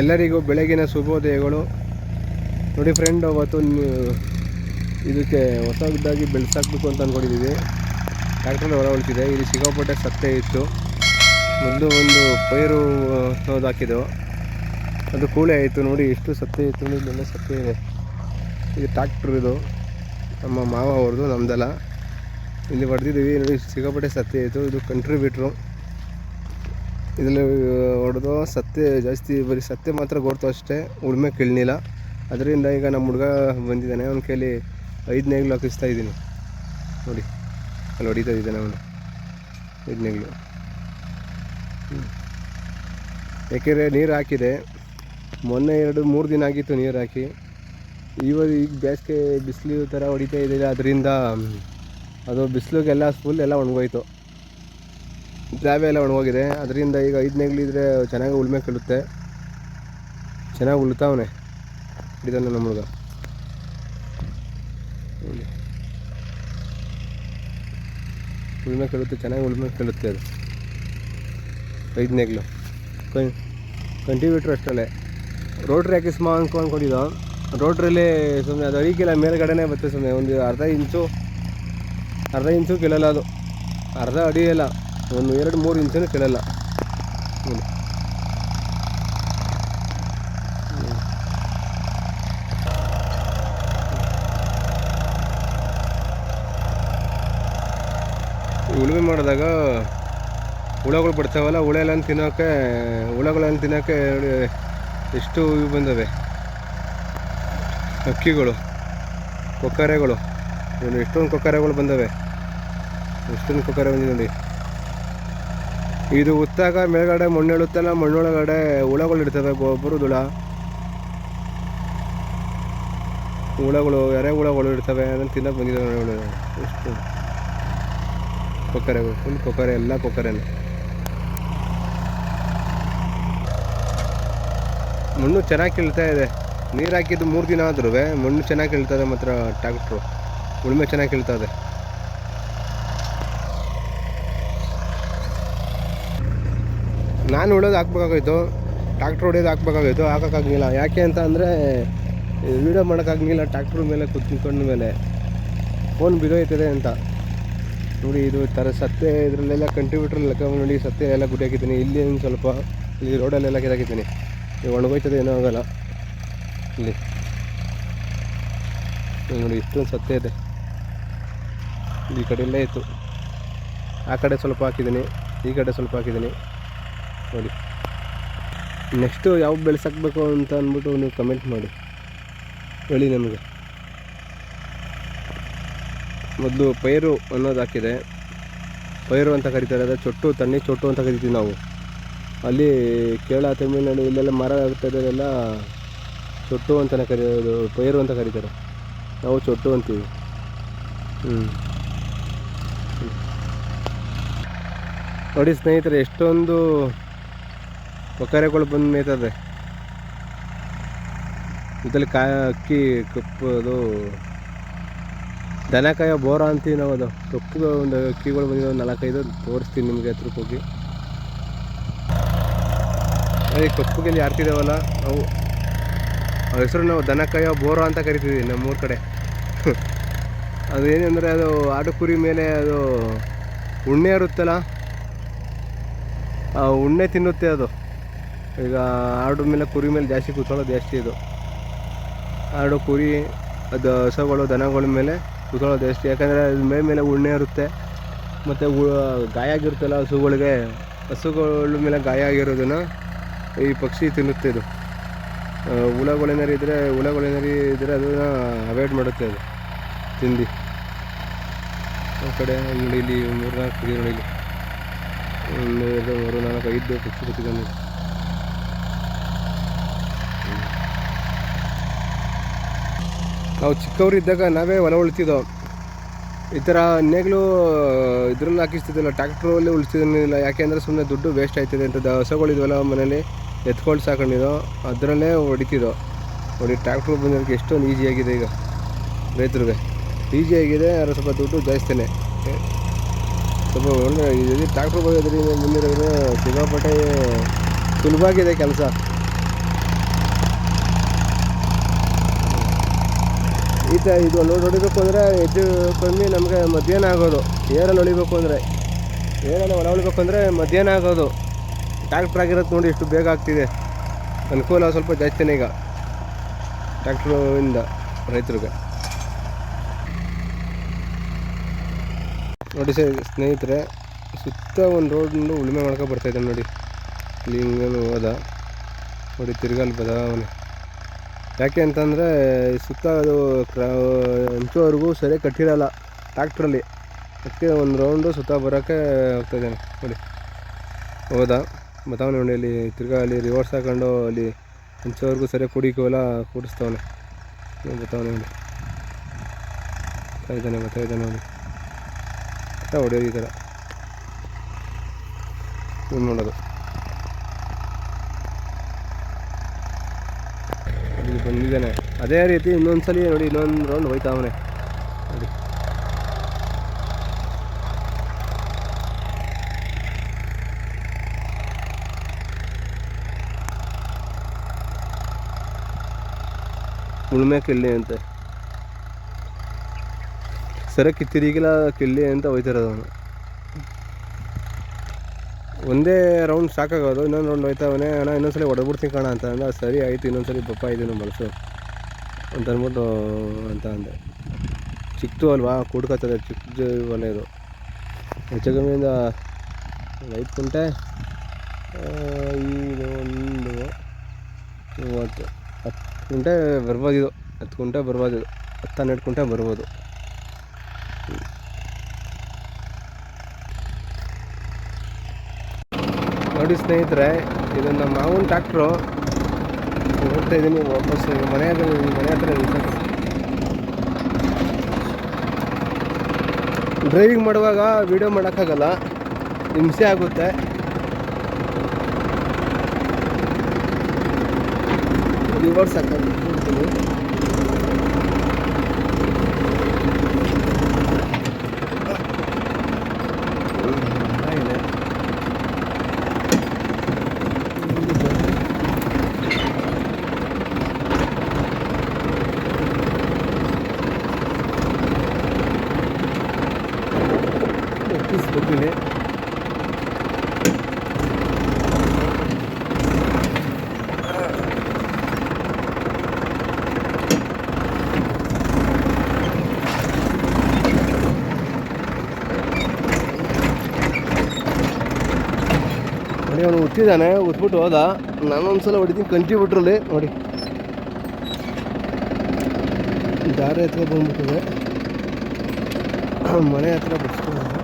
ಎಲ್ಲರಿಗೂ ಬೆಳಗಿನ ಶುಭೋದಯಗಳು. ನೋಡಿ ಫ್ರೆಂಡ್ ಅವತ್ತು ಇದಕ್ಕೆ ಹೊಸದಾಗಿ ಬೆಳೆಸಾಕ್ಬೇಕು ಅಂತ ಅಂದ್ಕೊಂಡಿದ್ದೀವಿ ಟ್ರ್ಯಾಕ್ಟರ್ ಹೊರ ಹೊಳ್ತಿದೆ ಇಲ್ಲಿ ಸಿಗೋಪಟ್ಟೆ ಸತ್ತೆ ಇತ್ತು. ಮೊದಲು ಒಂದು ಪೈರು ಹಾಕಿದ್ದೆವು ಅದು ಕೂಳೆ ಆಯಿತು. ನೋಡಿ ಎಷ್ಟು ಸತ್ತೆ ಇತ್ತು. ನೋಡಿ ಸತ್ತೆ ಇದೆ. ಇದು ಟ್ರ್ಯಾಕ್ಟ್ರ್ ಇದು. ನಮ್ಮ ಮಾವ ಅವ್ರದ್ದು, ನಮ್ದಲ್ಲ. ಇಲ್ಲಿ ಹೊಡೆದಿದ್ದೀವಿ. ನೋಡಿ ಸಿಗೋಪಟ್ಟೆ ಸತ್ತೆ ಇತ್ತು. ಇದು ಕಂಟ್ರಿ ಬಿಟ್ರು ಇದರಲ್ಲಿ ಹೊಡೆದು ಸತ್ತೆ ಜಾಸ್ತಿ ಬರೀ ಸತ್ತೆ ಮಾತ್ರ ಕೊಡ್ತು ಅಷ್ಟೇ. ಉಳ್ಮೆ ಕೀಳ್ನಿಲ್ಲ. ಅದರಿಂದ ಈಗ ನಮ್ಮ ಹುಡುಗ ಬಂದಿದ್ದಾನೆ. ಅವನ ಕೈಲಿ ಐದು ನೇಗ್ಲು ಹಾಕಿಸ್ತಾ ಇದ್ದೀನಿ. ನೋಡಿ. ಅಲ್ಲಿ ಹೊಡಿತಾ ಇದ್ದಾನೆ ಅವನು. ಐದು ನೇಗ್ಲು ಹ್ಮ್. ಯಾಕೆಂದರೆ ನೀರು ಹಾಕಿದೆ. ಮೊನ್ನೆ ಎರಡು, ಮೂರು ದಿನ ಆಗಿತ್ತು ನೀರು ಹಾಕಿ. ಇವಾಗ ಈಗ ಬೇಸಿಗೆ ಬಿಸಿಲು ಥರ ಹೊಡಿತಾ ಇದೆ. ಅದರಿಂದ ಅದು ಬಿಸಿಲಿಗೆಲ್ಲ ಫುಲ್ ಎಲ್ಲ ಒಣಗೋಯ್ತು. ದ್ರಾವೆ ಎಲ್ಲ ಒಣಗೋಗಿದೆ ಅದರಿಂದ ಈಗ ಐದು ನೇಗ್ಲಿದ್ರೆ ಚೆನ್ನಾಗಿ ಉಳ್ಮೆ ಕೀಳುತ್ತೆ. ಚೆನ್ನಾಗಿ ಉಳ್ತಾವನೆ ಹಿಡಿದಾನೆ ನಮ್ಮ ಹುಡುಗ. ಉಳ್ಮೆ ಕೀಳುತ್ತೆ, ಚೆನ್ನಾಗಿ ಉಳ್ಮೆ ಕೀಳುತ್ತೆ ಅದು. ಐದು ನೇಗ್ಲು ಕಂ ಬಿಟ್ರು ಅಷ್ಟರಲ್ಲೇ. ರೋಟ್ರಿ ಹಾಕಿಸ್ಮ ಅನ್ಕೊ ಅಂದ್ಕೊಂಡಿದ್ದು ರೋಟ್ರಲ್ಲಿ ಸುಮ್ಮನೆ ಅದು ಅಡಿಗೆಲ್ಲ ಮೇಲ್ಗಡೆನೇ ಬರ್ತದೆ ಸುಮ್ಮನೆ ಒಂದು ಅರ್ಧ ಇಂಚು ಅರ್ಧ ಇಂಚು ಕೇಳಲ್ಲ ಅದು. ಅರ್ಧ ಅಡಿ ಇಲ್ಲ ಒಂದು ಎರಡು ಮೂರು ಇಂಚನೂ ಕೆಳಲ್ಲ. ಉಳುಮೆ ಮಾಡಿದಾಗ ಹುಳಗಳು ಬರ್ತಾವಲ್ಲ ಹುಳ ಎಲ್ಲ ತಿನ್ನೋಕ್ಕೆ ಹುಳಗಳನ್ನು ತಿನ್ನೋಕ್ಕೆ ಎಷ್ಟು ಇವು ಬಂದವೆ? ಅಕ್ಕಿಗಳು, ಕೊಕ್ಕರೆಗಳು. ಎಷ್ಟೊಂದು ಕೊಕ್ಕರೆಗಳು ಬಂದವೆ? ಎಷ್ಟೊಂದು ಕೊಕ್ಕರೆ ಬಂದಿದೆ ನೋಡಿ. ಇದು ಉತ್ತಾಗ ಮೇಲ್ಗಡೆ ಮಣ್ಣು ಇಳುತ್ತಲ್ಲ ಮಣ್ಣೊಳಗಡೆ ಹುಳಗಳು ಇರ್ತವೆ ಗೊಬ್ಬರ ಹುಳ ಹುಳಗಳು, ಎರೆ ಹುಳಗಳು ಇರ್ತವೆ, ಅದನ್ನು ತಿನ್ನಕ್ಕೆ ಬಂದಿದ್ದಾವೆ ನೋಡಿ ಎಷ್ಟು ಕೊಕ್ಕರೆ ಫುಲ್ ಕೊಕ್ಕರೆ, ಎಲ್ಲ ಕೊಕ್ಕರೆನೆ. ಮಣ್ಣು ಚೆನ್ನಾಗಿ ಕೀಳ್ತಾ ಇದೆ. ನೀರು ಹಾಕಿದ್ದು ಮೂರು ದಿನ ಆದ್ರೂ ಮಣ್ಣು ಚೆನ್ನಾಗಿ ಇದೆ ಮಾತ್ರ ಟ್ಯಾಕ್ಟ್ರು ಉಳುಮೆ ಚೆನ್ನಾಗಿ ಕೀಳ್ತದೆ ನಾನು ಉಳೋದು ಹಾಕ್ಬೇಕಾಗಿತ್ತು ಟ್ಯಾಕ್ಟ್ರ್ ಹೊಡೆಯೋದು ಹಾಕ್ಬೇಕಾಗಿತ್ತು ಹಾಕೋಕ್ಕಾಗಲಿಲ್ಲ. ಯಾಕೆ ಅಂತ ಅಂದರೆ ವೀಡಿಯೋ ಮಾಡೋಕ್ಕಾಗಲಿಲ್ಲ ಟ್ಯಾಕ್ಟ್ರ್ ಮೇಲೆ ಕುತ್ಕೊಂಡ ಮೇಲೆ. ಫೋನ್ ಬಿದೋಯ್ತದೆ ಅಂತ. ನೋಡಿ, ಇದು ಥರ ಸತ್ತೆ ಇದರಲ್ಲೆಲ್ಲ ಕಂಟ್ರಿಬ್ಯೂಟ್ರ್ ಲೆಕ್ಕ ನೋಡಿ ಸತ್ತೆ ಎಲ್ಲ ಗುಡಿ ಹಾಕಿದ್ದೀನಿ ಇಲ್ಲಿ ಒಂದು ಸ್ವಲ್ಪ, ಇಲ್ಲಿ ರೋಡಲ್ಲೆಲ್ಲ ಕಿದಾಕಿದ್ದೀನಿ ಒಣಗೋಯ್ತದೆ, ಏನೂ ಆಗಲ್ಲ. ಇಲ್ಲಿ. ನೋಡಿ, ಇಷ್ಟೊಂದು ಸತ್ತೆ ಇದೆ. ಈ ಕಡೆಯಲ್ಲೇ ಇತ್ತು ಆ ಕಡೆ ಸ್ವಲ್ಪ ಹಾಕಿದ್ದೀನಿ, ಈ ಕಡೆ ಸ್ವಲ್ಪ ಹಾಕಿದ್ದೀನಿ. ನೋಡಿ. ನೆಕ್ಸ್ಟು ಯಾವ ಬೆಳೆಸಾಕಬೇಕು ಅಂತ ಅಂದ್ಬಿಟ್ಟು ನೀವು ಕಮೆಂಟ್ ಮಾಡಿ. ಹೇಳಿ ನಮಗೆ. ಮೊದಲು ಪೈರು ಅನ್ನೋದು ಹಾಕಿದೆ. ಪೈರು ಅಂತ ಕರಿತಾರೆ, ಅದೇ ಚೊಟ್ಟು ತಣ್ಣಿ ಚೊಟ್ಟು ಅಂತ ಕರಿತೀವಿ ನಾವು. ಅಲ್ಲಿ ಕೇರಳ, ತಮಿಳುನಾಡು, ಇಲ್ಲೆಲ್ಲ ಮರ ಆಗ್ತದೆಲ್ಲ ಚೊಟ್ಟು ಅಂತಲೇ ಕರೆಯೋದು, ಪೈರು ಅಂತ ಕರೀತಾರೆ. ನಾವು ಚೊಟ್ಟು ಅಂತೀವಿ. ಹ್ಞೂ ನೋಡಿ ಸ್ನೇಹಿತರೆ, ಎಷ್ಟೊಂದು ಕೊಕ್ಕರೆಗಳು ಬಂದು ಮೇಯ್ತದೆ. ಇದರಲ್ಲಿ ಕಾಯ ಅಕ್ಕಿ, ಕಪ್ಪು, ಅದು ದನ ದನಕಾಯ ಬೋರ ಅಂತೀವಿ ನಾವು ಅದು. ಕಪ್ಪು ಒಂದು ಅಕ್ಕಿಗಳು ಬಂದಿದೆ ಒಂದು ನಾಲ್ಕೈದು ತೋರಿಸ್ತೀನಿ ನಿಮಗೆ ಹತ್ರಕ್ಕೆ ಹೋಗಿ. ಅದೇ ಕಪ್ಪುಗೆಲ್ಲಿ ಅವು ಅವ್ರ ಹೆಸರು ನಾವು ದನ ದನಕಾಯ ಬೋರ ಅಂತ ಕರಿತೀವಿ ನಮ್ಮೂರ ಕಡೆ. ಅದು ಏನಂದರೆ ಅದು ಆಡು ಕುರಿ ಮೇಲೆ ಅದು ಉಣ್ಣೆ ಇರುತ್ತಲ್ಲ, ಆ ಉಣ್ಣೆ ತಿನ್ನುತ್ತೆ ಅದು. ಈಗ ಆಡು ಮೇಲೆ ಕುರಿ ಮೇಲೆ ಜಾಸ್ತಿ ಕೂತ್ಕೊಳ್ಳೋದು ಜಾಸ್ತಿ ಇದು. ಆಡು ಕುರಿ, ಅದು ಹಸುಗಳು, ದನಗಳ ಮೇಲೆ ಕೂತ್ಕೊಳ್ಳೋದು ಜಾಸ್ತಿ. ಯಾಕಂದರೆ ಅದು ಮೈ ಮೇಲೆ ಉಣ್ಣೆ ಇರುತ್ತೆ. ಮತ್ತು ಗಾಯ ಆಗಿರುತ್ತಲ್ಲ ಹಸುಗಳಿಗೆ, ಹಸುಗಳ ಮೇಲೆ ಗಾಯ ಆಗಿರೋದನ್ನು ಈ ಪಕ್ಷಿ ತಿನ್ನುತ್ತೆ ಇದು. ಹುಳಗಳೇನಾರು ಇದ್ದರೆ ಹುಳಗಳೇನಾರು ಇದ್ದರೆ ಅದನ್ನು ಅವಾಯ್ಡ್ ಮಾಡುತ್ತೆ ಅದು, ತಿಂದು. ಆ ಕಡೆ ನೋಡಿ ಇಲ್ಲಿ ಮೂರು ನಾಲ್ಕು ಕುರಿ ನೋಡಿ ಇಲ್ಲಿ. ಒಂದು, ಎರಡು, ಮೂರು, ನಾಲ್ಕು, ಐದು ಪಕ್ಷಿ ಕೂತಿದ್ದಾವೆ ನಾವು ಚಿಕ್ಕವರಿದ್ದಾಗ ನಾವೇ ಹೊಲ ಉಳ್ತಿದ್ದೋ ಈ ಥರ ನೇಗಿಲು ಇದ್ರಲ್ಲಿ ಹಾಕಿಸ್ತಿದ್ದಿಲ್ಲ ಟ್ಯಾಕ್ಟ್ರಲ್ಲಿ ಉಳಿಸ್ತಿದ್ದಿಲ್ಲ. ಯಾಕೆಂದರೆ ಸುಮ್ಮನೆ ದುಡ್ಡು ವೇಸ್ಟ್ ಆಯ್ತಿದೆ ಅಂತ ಹಸಗಳಿದ್ವಲ್ಲ ಮನೇಲಿ, ಎತ್ಕೊಂಡು ಸಾಕೊಂಡಿದ್ದೋ ಅದರಲ್ಲೇ ಹೊಡಿತಿದ್ದೋ ನೋಡಿ ಟ್ಯಾಕ್ಟ್ರ್ ಬಂದಿರೋಕ್ಕೆ ಎಷ್ಟೊಂದು ಈಸಿಯಾಗಿದೆ ಈಗ. ರೈತರಿಗೆ ಈಸಿಯಾಗಿದೆ ಅದರ ಸ್ವಲ್ಪ ದುಡ್ಡು ಜಾಸ್ತಿನೇ. ಸ್ವಲ್ಪ ಒಳ್ಳೆ ಟ್ಯಾಕ್ಟ್ರ್ ಬಂದಿದ್ರೆ ಮುಂದಿರೋದ್ರೆ ಸಿಗಾಪಟ್ಟೆ ಸುಲಭ ಆಗಿದೆ ಕೆಲಸ. ಈ ಥರ ಇದು ಲೋಡ್ ಹೊಡಿಬೇಕು ಅಂದರೆ ಹೆಚ್ಚು ಕಮ್ಮಿ ನಮಗೆ ಮಧ್ಯಾಹ್ನ ಆಗೋದು. ಏರಲ್ಲಿ ಹೊಡಿಬೇಕು ಅಂದರೆ. ಏರಲ್ಲಿ ಹೊಲ ಹೊಡಿಬೇಕು ಅಂದರೆ ಮಧ್ಯಾಹ್ನ ಆಗೋದು. ಟ್ಯಾಕ್ಟ್ರ್ ಆಗಿರೋದು ನೋಡಿ ಎಷ್ಟು ಬೇಗ ಆಗ್ತಿದೆ. ಅನುಕೂಲ ಸ್ವಲ್ಪ ಜಾಸ್ತಿನೇ ಈಗ. ಟ್ಯಾಕ್ಟ್ರಿಂದ ರೈತರಿಗೆ. ನೋಡಿ ಸರ್, ಸ್ನೇಹಿತರೆ, ಸುತ್ತ ಒಂದು ರೋಡ್ನು ಉಳುಮೆ ಮಾಡ್ಕೊ ಬರ್ತಾಯಿದ್ದಾನೆ ನೋಡಿ. ಇಲ್ಲಿ ಹಿಂಗೇನು ಹೋದ ನೋಡಿ ತಿರ್ಗಲ್ಲಿ ಬದಲಾವಣೆ. ಯಾಕೆ ಅಂತಂದರೆ ಸುತ್ತ ಅದು ಕ್ರ ಸರಿ ಸರಿಯಾಗಿ ಕಟ್ಟಿರಲ್ಲ ಟ್ಯಾಕ್ಟ್ರಲ್ಲಿ ಅದಕ್ಕೆ ಒಂದು ರೌಂಡು ಸುತ್ತ ಬರೋಕ್ಕೆ ಹೋಗ್ತಾಯಿದ್ದಾನೆ ನೋಡಿ. ಹೋದ ಬತಾವನೆ ನೋಡಿ ಅಲ್ಲಿ ತಿರ್ಗಾ ಅಲ್ಲಿ ರಿವರ್ಸ್ ಹಾಕೊಂಡು ಅಲ್ಲಿ ಹಂಚೋವರೆಗೂ ಸರಿಯಾಗಿ ಕುಡಿಕೋಲ್ಲ ಕೂಡಿಸ್ತವನೆ. ಬತಾವನೆ ನೋಡಿ ಬರ್ತಾಯಿದ್ದಾನೆ ಬರ್ತಾಯಿದ್ದಾನೆ ನೋಡಿ. ಹೊಡೆಯೋದು ಈ ಥರ. ನೋಡೋದು ಇಲ್ಲಿ ಬಂದಿದ್ದಾನೆ. ಅದೇ ರೀತಿ ಇನ್ನೊಂದ್ಸಲಿ ನೋಡಿ, ಇನ್ನೊಂದು ರೌಂಡ್ ಹೋಯ್ತಾವನೆ. ನೋಡಿ. ಉಳ್ಮೆ ಕಿಲ್ಲಿ ಅಂತೆ. ಸರ ಕಿತ್ತಿರಿಗಿಲ್ಲ ಕಿಲ್ಲಿ ಅಂತ ಹೋಯ್ತಿರೋದು ಅವನು. ಒಂದೇ ರೌಂಡ್ ಸಾಕಾಗೋದು, ಇನ್ನೊಂದು ರೌಂಡ್ ಹೋಯ್ತಾವನೆ, ಅಣ್ಣ, ಇನ್ನೊಂದ್ಸಲಿ ಹೊಡೆದ್ಬಿಡ್ತೀನಿ ಕಣ ಅಂತ ಅಂದ. ಸರಿ ಆಯಿತು, ಇನ್ನೊಂದ್ಸಲಿ ಬಪ್ಪ ಇದನ್ನು ಬಳಸು ಅಂತ ಅಂದ್ಬಿಟ್ಟು, ಅಂತ ಅಂದೆ. ಚಿಕ್ಕದು ಅಲ್ವಾ, ಕೂಡ್ಕೊತದೆ ಚಿಕ್ಕದು ಒಲೆಯದು ಹೆಚ್ಚು ಕಮ್ಮಿಯಿಂದ ಐದು ಕುಂಟೆ ಐದು, ಒಂದು, ಮೂವತ್ತು. ಹತ್ತು ಕುಂಟೆ ಬರ್ಬೋದಿದು ಹತ್ತು ಕುಂಟೆ ಬರ್ಬೋದಿದು ಹತ್ತು, ಹನ್ನೆರಡು ಕುಂಟೆ ಬರ್ಬೋದು. ನೋಡಿ ಸ್ನೇಹಿತರೆ, ಇದು ನಮ್ಮ ಮಾವನ ಟ್ಯಾಕ್ಟ್ರು ಹೋಗ್ತಾ ಇದ್ದೀನಿ, ವಾಪಸ್ ಮನೆ ಹತ್ರ ಮನೆ ಹತ್ರ ಡ್ರೈವಿಂಗ್ ಮಾಡುವಾಗ ವೀಡಿಯೋ ಮಾಡೋಕ್ಕಾಗಲ್ಲ, ಹಿಂಸೆ ಆಗುತ್ತೆ. ರಿವರ್ಸ್ ಹಾಕೊಂಡು ಎತ್ತಿಸ್ಬಿಟ್ಟಿನಿ ನೋಡಿ, ಅವನು ಉತ್ತಿದ್ದಾನೆ ಉತ್ಬಿಟ್ಟು ಹೋದ. ನಾನು ಒಂದ್ಸಲ ಹೊಡಿತೀನಿ, ಕಂಟಿ ಬಿಟ್ರಲ್ಲಿ. ನೋಡಿ. ದಾರಿ ಹತ್ರ ಬಂದ್ಬಿಟ್ಟಿದೆ. ಮನೆ ಹತ್ರ ಬಿಡಿಸ್ಕೊಂಡು